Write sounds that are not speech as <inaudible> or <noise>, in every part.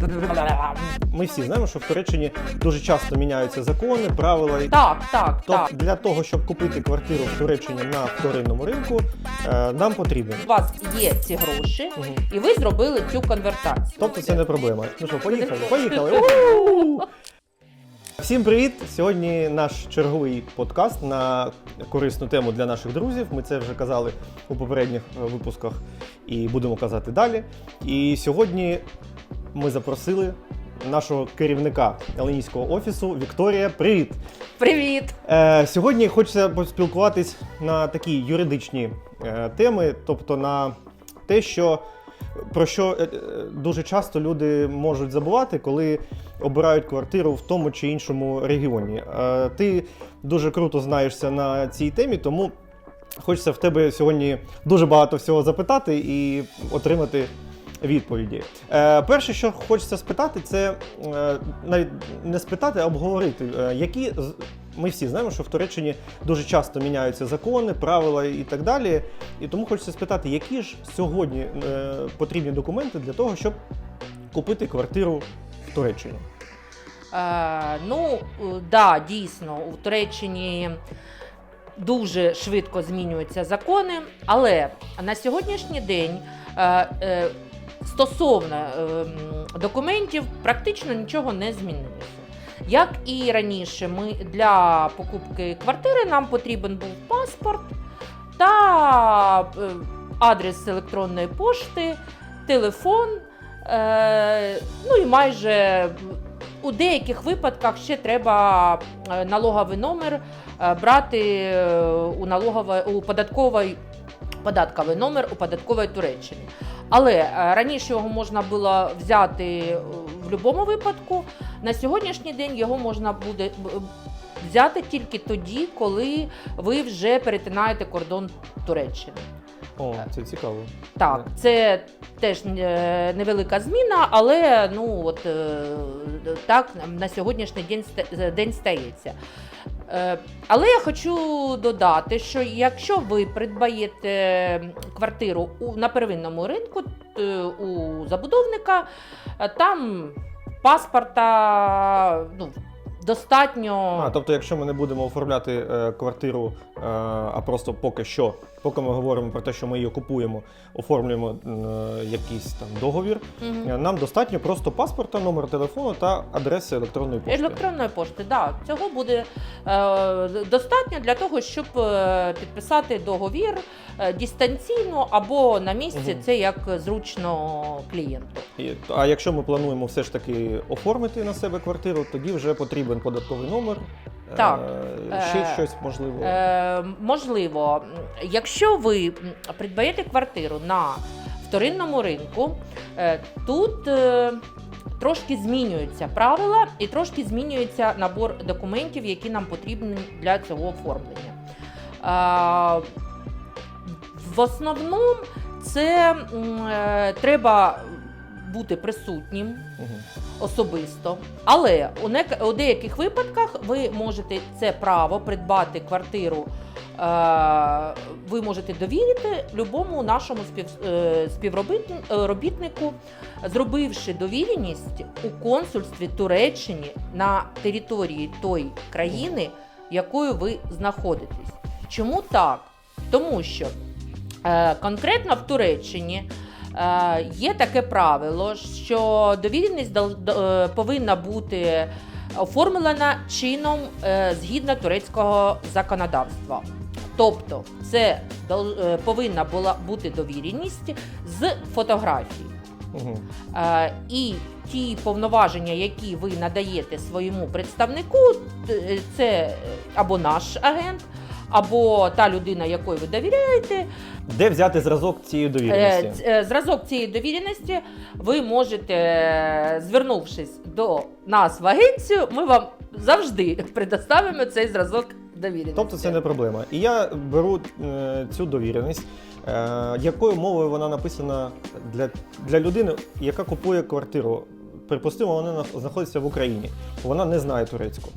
<laughs> Ми всі знаємо, що в Туреччині дуже часто міняються закони, правила. Так, так, Тобто так. для того, щоб купити квартиру в Туреччині на вторинному ринку, е, нам потрібно. У вас є ці гроші, Мгм. і ви зробили цю конвертацію. Тобто це не проблема. Ну що, поїхали? Поїхали. <laughs> Всім привіт! Сьогодні наш черговий подкаст на корисну тему для наших друзів. Ми це вже казали у попередніх е, випусках і будемо казати далі. І сьогодні ми запросили нашого керівника Еленійського офісу Вікторія. Привіт! Привіт! Е, сьогодні хочеться поспілкуватись на такі юридичні е, теми, тобто на те, що про що е, е, дуже часто люди можуть забувати, коли обирають квартиру в тому чи іншому регіоні. Е, ти дуже круто знаєшся на цій темі, тому хочеться в тебе сьогодні дуже багато всього запитати і отримати. Відповіді. Е, перше, що хочеться спитати, це е, навіть не спитати, а обговорити, е, які ми всі знаємо, що в Туреччині дуже часто міняються закони, правила і так далі. І тому хочеться спитати, які ж сьогодні е, потрібні документи для того, щоб купити квартиру в Туреччині. Е, ну, е, да, дійсно, у Туреччині дуже швидко змінюються закони, але на сьогоднішній день е, е, стосовно е, документів практично нічого не змінилося. Як і раніше, ми для покупки квартири нам потрібен був паспорт та е, адрес електронної пошти, телефон. Е, ну і майже у деяких випадках ще треба е, налоговий номер е, брати е, у налогової у податкової податковий номер у податкової Туреччини. Але е, раніше його можна було взяти е, в будь-якому випадку. На сьогоднішній день його можна буде взяти тільки тоді, коли ви вже перетинаєте кордон Туреччини. О, це цікаво. Так, це теж е, невелика зміна, але ну от так на сьогоднішній день день стається. Е, Але я хочу додати, що якщо ви придбаєте квартиру на первинному ринку е, у забудовника, е, там паспорта ну, достатньо. А, тобто, якщо ми не будемо оформляти е, квартиру, е, а просто поки що, поки ми говоримо про те, що ми її купуємо, оформлюємо е, якийсь там договір, Мгм. е, нам достатньо просто паспорта, номер телефону та адреси електронної пошти. Електронної пошти, да, цього буде е, достатньо для того, щоб е, підписати договір е, дистанційно або на місці, Мгм. це як зручно клієнту. І- А якщо ми плануємо все ж таки оформити на себе квартиру, тоді вже потрібен податковий номер. е, Так. ще Е, щось можливо. Е, можливо, якщо ви придбаєте квартиру на вторинному ринку, е, тут е, трошки змінюються правила і трошки змінюється набор документів, які нам потрібні для цього оформлення. Е, в основному це е, треба бути присутнім Мгм. Особисто. Але у, деяких випадках ви можете це право придбати квартиру. е, Ви можете довірити любому нашому спів, е, співробітнику, зробивши довіреність у консульстві Туреччині на території тої країни, якою ви знаходитесь. Чому так? Тому що е, конкретно в Туреччині е, є таке правило, що довіреність е, повинна бути оформлена чином е, згідно турецького законодавства. Тобто, це е, повинна була бути довіреність з фотографії. Е, І ті повноваження, які ви надаєте своєму представнику, це е, або наш агент, або та людина, якої ви довіряєте, Де взяти зразок цієї Е, довіреності? е, Зразок цієї довіреності ви можете, е, звернувшись до нас в агенцію, ми вам завжди <laughs> предоставимо цей зразок довіреності. Тобто це не проблема. І я беру е, цю довіреність. Е, якою мовою вона написана для, для людини, яка купує квартиру? Припустимо, вона знаходиться в Україні. Вона не знає турецьку.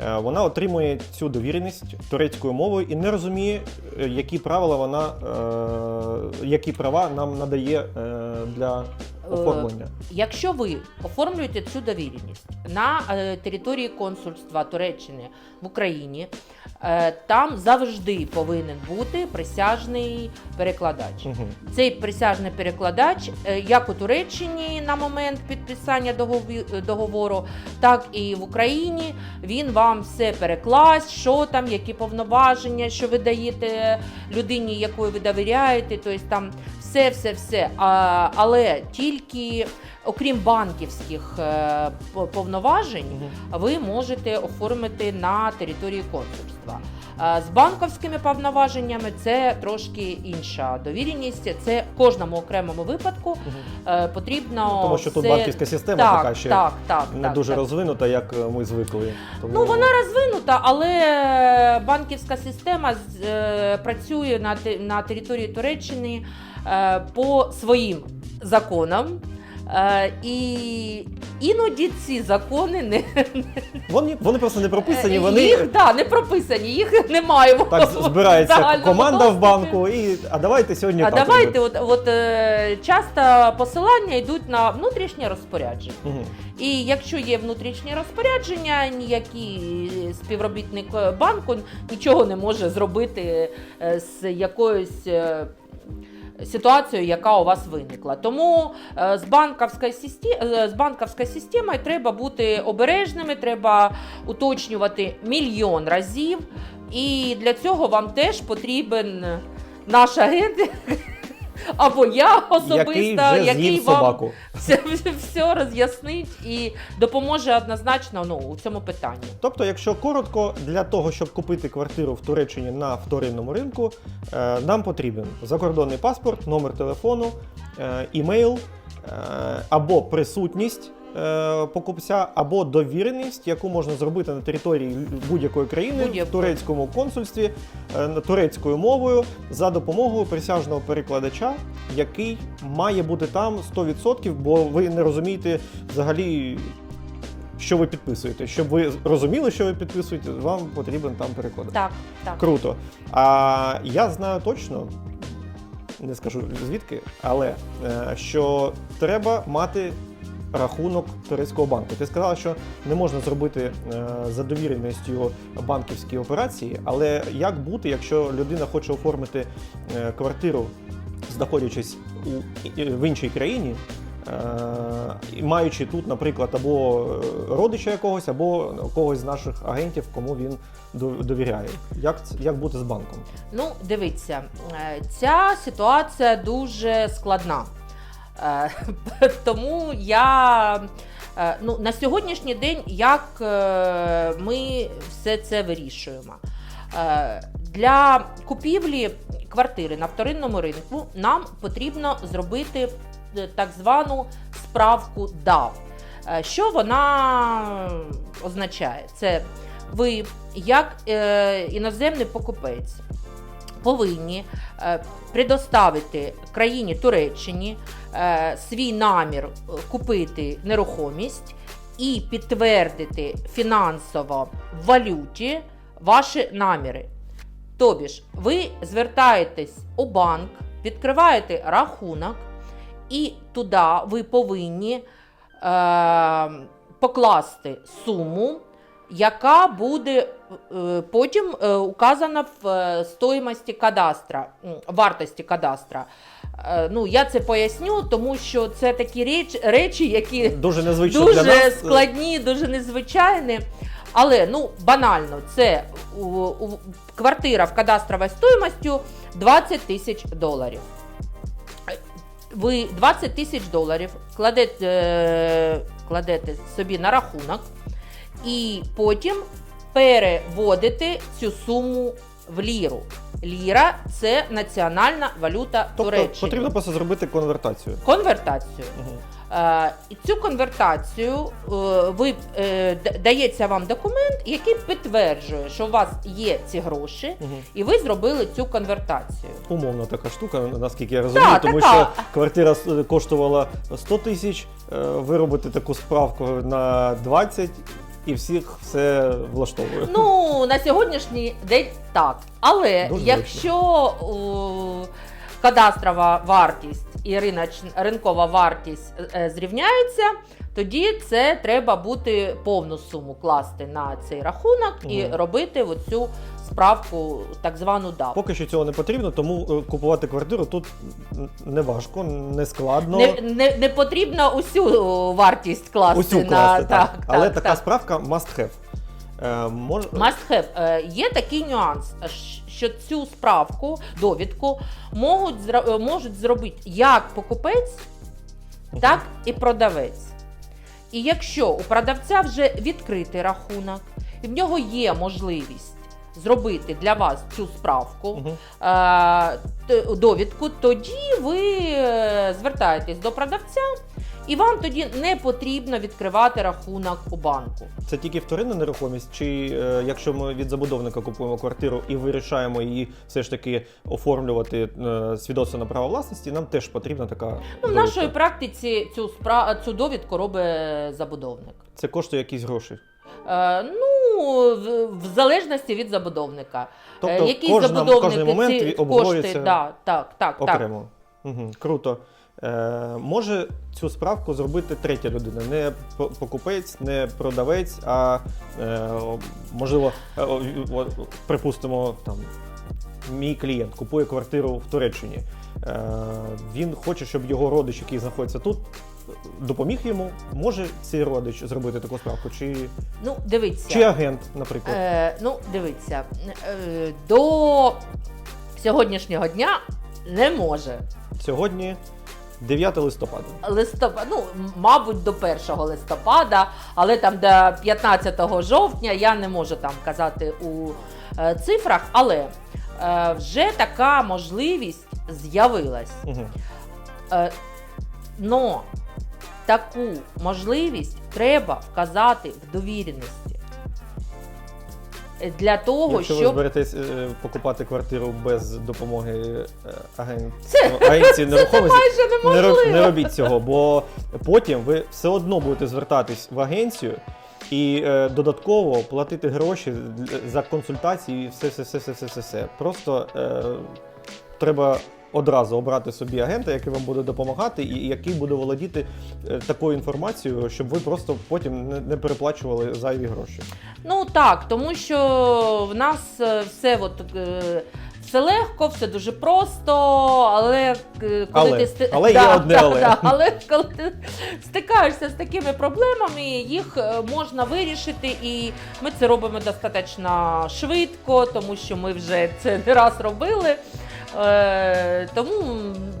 Е, Вона отримує цю довіреність турецькою мовою і не розуміє, е, які правила вона, е, які права нам надає для оформлення? Якщо ви оформлюєте цю довіреність на території консульства Туреччини в Україні, там завжди повинен бути присяжний перекладач. Мгм. Цей присяжний перекладач, е, як у Туреччині на момент підписання договору, так і в Україні. Він вам все перекласть, що там, які повноваження, що ви даєте людині, якої ви довіряєте. Тобто там все, все, все. Але тільки окрім банківських е, повноважень, ви можете оформити на території консульства. З банківськими повноваженнями це трошки інша довіреність. Це в кожному окремому випадку е, потрібно Тому що тут все- банківська система так, така ще так, так, не так, дуже так. розвинута, як е, ми звикли. Тому... Ну вона розвинута, але банківська система е, працює на, на території Туреччини е, по своїм законам. Е, і іноді ці закони не Вони, вони просто не прописані, вони їх да, не прописані, їх немає. так збирається команда в банку, і а давайте сьогодні А так давайте, от, от е, часто посилання йдуть на внутрішнє розпорядження. Мгм. І якщо є внутрішнє розпорядження, ніякий співробітник е, банку нічого не може зробити з якоюсь. Е, Ситуацією, яка у вас виникла, тому е, з банківською системи з банківською системою треба бути обережними, треба уточнювати мільйон разів, і для цього вам теж потрібен наш агент або я особисто, Який вже який вам собаку. <laughs> все, все роз'яснить і допоможе однозначно ну, у цьому питанні. Тобто, якщо коротко, для того, щоб купити квартиру в Туреччині на вторинному ринку, е, нам потрібен закордонний паспорт, номер телефону, е, імейл е, або присутність. Е, Покупця або довіреність, яку можна зробити на території будь-якої країни в Будь-якої. турецькому консульстві е, турецькою мовою за допомогою присяжного перекладача, який має бути там 100%, бо ви не розумієте взагалі що ви підписуєте. Щоб ви розуміли, що ви підписуєте, вам потрібен там перекладач. Так, так. Круто. А я знаю точно, не скажу звідки, але е, що треба мати рахунок турецького банку. Ти сказала, що не можна зробити е, за довіреністю банківські операції, але як бути, якщо людина хоче оформити е, квартиру, знаходячись в іншій країні? Е, маючи тут, наприклад, або родича якогось, або когось з наших агентів, кому він довіряє. Як, як бути з банком? Ну, дивіться, ця ситуація дуже складна. Е, <laughs> Тому я е, ну, на сьогоднішній день як е, ми все це вирішуємо. Для купівлі квартири на вторинному ринку нам потрібно зробити так звану справку DAV. Що вона означає? Це ви, як іноземний покупець, повинні предоставити країні Туреччині свій намір е, купити нерухомість і підтвердити фінансово в валюті ваші наміри. Тобі ж, ви звертаєтесь у банк, відкриваєте рахунок, і туди ви повинні е, покласти суму, яка буде е, потім е, указана в е, стоїмості кадастра, вартості кадастра. Е, ну, я це поясню, тому що це такі реч, речі, які Дуже дуже для нас. складні, дуже незвичайні. Але ну банально, це у, у, квартира в кадастровій стоїмостю 20 тисяч доларів. Ви 20 тисяч доларів кладете, е, кладете собі на рахунок і потім переводите цю суму в ліру. Ліра це національна валюта Тобто Туреччини. потрібно просто зробити конвертацію. Конвертацію. Е, І цю конвертацію е, ви, е, дається вам документ, який підтверджує, що у вас є ці гроші, і ви зробили цю конвертацію. Умовна така штука, наскільки я розумію, Так, тому така. що квартира коштувала 100 тисяч, ви робите таку справку на 20 і всіх все влаштовує. Ну, на сьогоднішній день так. Але Дуже якщо о, кадастрова вартість і риночна ринкова вартість е, зрівняються, тоді це треба бути повну суму класти на цей рахунок і робити оцю справку, так звану ДАП. Поки що цього не потрібно, тому е, купувати квартиру тут не важко, не складно. Не, не, не потрібно усю вартість класти Усю на так. так, Але так, така так. справка must have. Е, мож... Must have. Е, Є такий нюанс, е, що цю справку, довідку можуть, е, можуть зробити як покупець, так і продавець. І якщо у продавця вже відкритий рахунок, і в нього є можливість зробити для вас цю справку, е, довідку, тоді ви е, звертаєтесь до продавця, і вам тоді не потрібно відкривати рахунок у банку. Це тільки вторинна нерухомість, чи е, якщо ми від забудовника купуємо квартиру і вирішаємо її все ж таки оформлювати е, свідоцтво на право власності, нам теж потрібна така. Ну, в довідка. нашої практиці цю спра... цю довідку робить забудовник. Це коштує якісь гроші. Е, ну, в, в залежності від забудовника. Тобто е, якісь кожна, забудовники кожний момент ці кошти, да, так, так, так. Угу, круто. Е, може цю справку зробити третя людина, не покупець, не продавець, а е, можливо, е, припустимо, там мій клієнт купує квартиру в Туреччині. Е, він хоче, щоб його родич, який знаходиться тут, допоміг йому. Може цей родич зробити таку справку, чи, Ну, дивіться. чи агент, наприклад. Е, ну, дивіться, е, до сьогоднішнього дня не може. Сьогодні 9 листопада. Листопад, ну, мабуть, до 1 листопада, але там до 15 жовтня я не можу там казати у цифрах, але е, вже така можливість з'явилась. Угу. Е, но таку можливість треба вказати в довіреності. Е, Для того, Якщо ви щоб зберетесь е, покупати квартиру без допомоги е, агент... Це- агенції <laughs> нерухомості, майже не, не робіть цього, бо потім ви все одно будете звертатись в агенцію і е, додатково платити гроші за консультації все, все, все, все, все, все, все. Просто е, треба одразу обрати собі агента, який вам буде допомагати, і який буде володіти е, такою інформацією, щоб ви просто потім не, не переплачували зайві гроші. Ну так, тому що в нас е, все от, е, все легко, все дуже просто, але е, коли Але. ти сти- Але є одне але. але коли ти стикаєшся з такими проблемами, їх е, можна вирішити, і ми це робимо достатньо швидко, тому що ми вже це не раз робили. Е, тому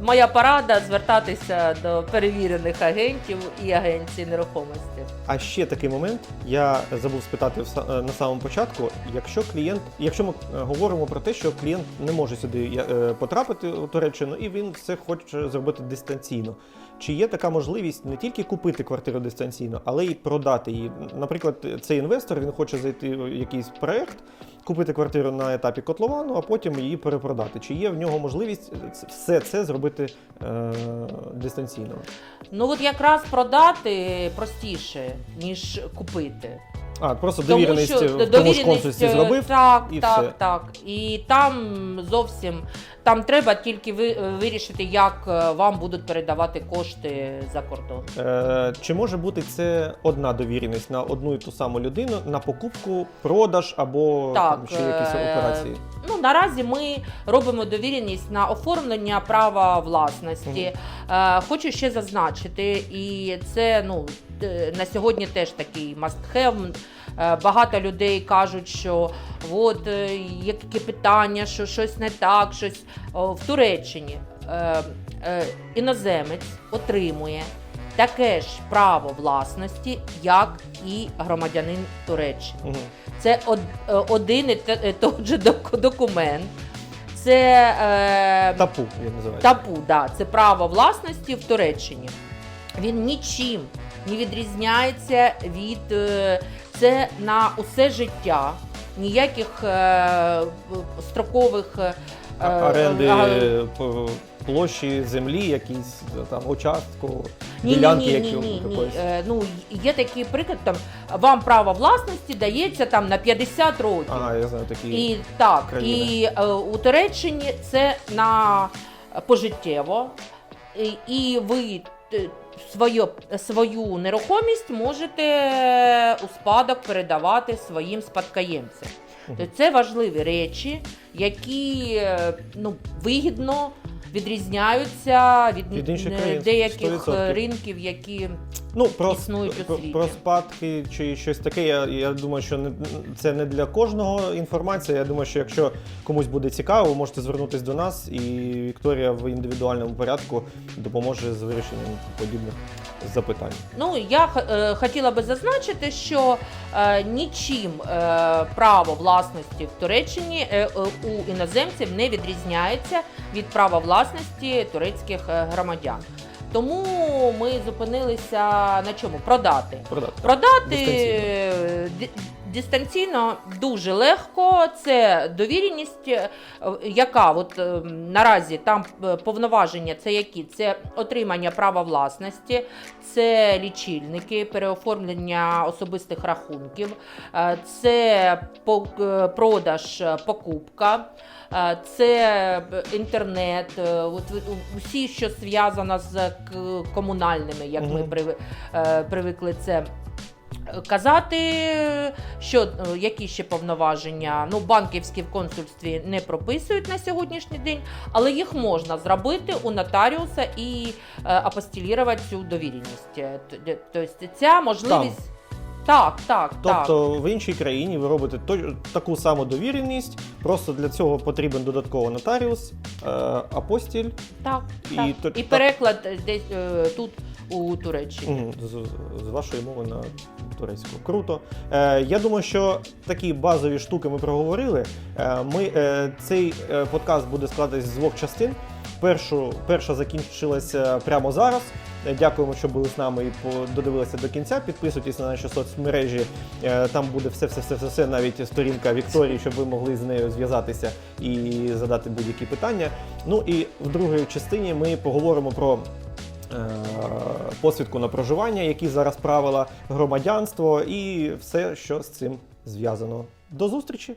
моя порада звертатися до перевірених агентів і агенцій нерухомості. А ще такий момент, я забув спитати е, на самому початку. Якщо клієнт, якщо ми е, говоримо про те, що клієнт не може сюди потрапити у Туреччину, і він все хоче зробити дистанційно. Чи є така можливість не тільки купити квартиру дистанційно, але й продати її? Наприклад, цей інвестор він хоче зайти в якийсь проект, купити квартиру на етапі котловану, а потім її перепродати. Чи є в нього можливість все це зробити е, дистанційно? Ну от якраз продати простіше, ніж купити. А, просто Тому довіреність що в тому ж консульстві е, зробив. Так, і так, все. так. І там зовсім там треба тільки ви, е, вирішити, як е, вам будуть передавати кошти за кордон. Е, чи може бути це одна довіреність на одну і ту саму людину на покупку, продаж або Так, там, ще якісь е, операції? Ну наразі ми робимо довіреність на оформлення права власності. Е, хочу ще зазначити, і це ну е, на сьогодні теж такий must have. Е, Багато людей кажуть, що от е, які питання, що щось не так, щось в Туреччині. Е, е, іноземець отримує таке ж право власності, як і громадянин Туреччини. Це е, один і е, той же документ. Це е, Тапу, я називаю. табу, да, це право власності в Туреччині. Він нічим не відрізняється від е, це на усе життя. Ніяких е, строкових е, А- Оренди е, п- площі землі, якісь там участку, Ні, ділянки, ні, які ні, ні, ні. якоїсь. Е, Ну, є такий приклад, там вам право власності дається там на 50 років. Ага, я знаю такі. І так, країни. і е, у Туреччині це на пожиттєво. і, і ви е, свою, свою нерухомість можете у спадок передавати своїм спадкоємцям. Тобто це важливі речі, які е, ну, вигідно відрізняються від, Від інших країн, деяких 100%. е, ринків, які Ну, про, існують у про, світі. про спадки чи щось таке, я, я думаю, що не, це не для кожного інформація. Я думаю, що якщо комусь буде цікаво, ви можете звернутися до нас, і Вікторія в індивідуальному порядку допоможе з вирішенням подібних запитань. Ну, я е, хотіла би зазначити, що е, нічим е, право власності в Туреччині е, е, у іноземців не відрізняється від права власності турецьких е, громадян. Тому ми зупинилися на чому? Продати. Продати. Продати Дистанційно. ди- дистанційно дуже легко. Це довіреність, е, яка от е, наразі там е, повноваження це які? Це отримання права власності, це лічильники, переоформлення особистих рахунків, це продаж, покупка. Це інтернет, от усі, що зв'язано з комунальними, як ми привикли це казати, що е, які ще повноваження. Ну, банківські в консульстві не прописують на сьогоднішній день, але їх можна зробити у нотаріуса і е, апостілірувати цю довіреність. Е, Тобто ця можливість. Так, так, так. Тобто в іншій країні ви робите то- таку саму довіреність, просто для цього потрібен додатково нотаріус, е, апостіль. так, і так. то- і переклад десь е, тут у Туреччині. Мгм, З, з вашої мови на турецьку. Круто. Е, я думаю, що такі базові штуки ми проговорили. Е, ми, е, цей е, подкаст буде складатись з двох частин. Першу, перша закінчилася прямо зараз. Е, Дякуємо, що були з нами і додивилися до кінця. Підписуйтесь на наші соцмережі. Е, Там буде все, все, все, все, все, навіть сторінка Вікторії, щоб ви могли з нею зв'язатися і задати будь-які питання. Ну і в другій частині ми поговоримо про посвідку на проживання, які зараз правила, громадянство і все, що з цим зв'язано. До зустрічі!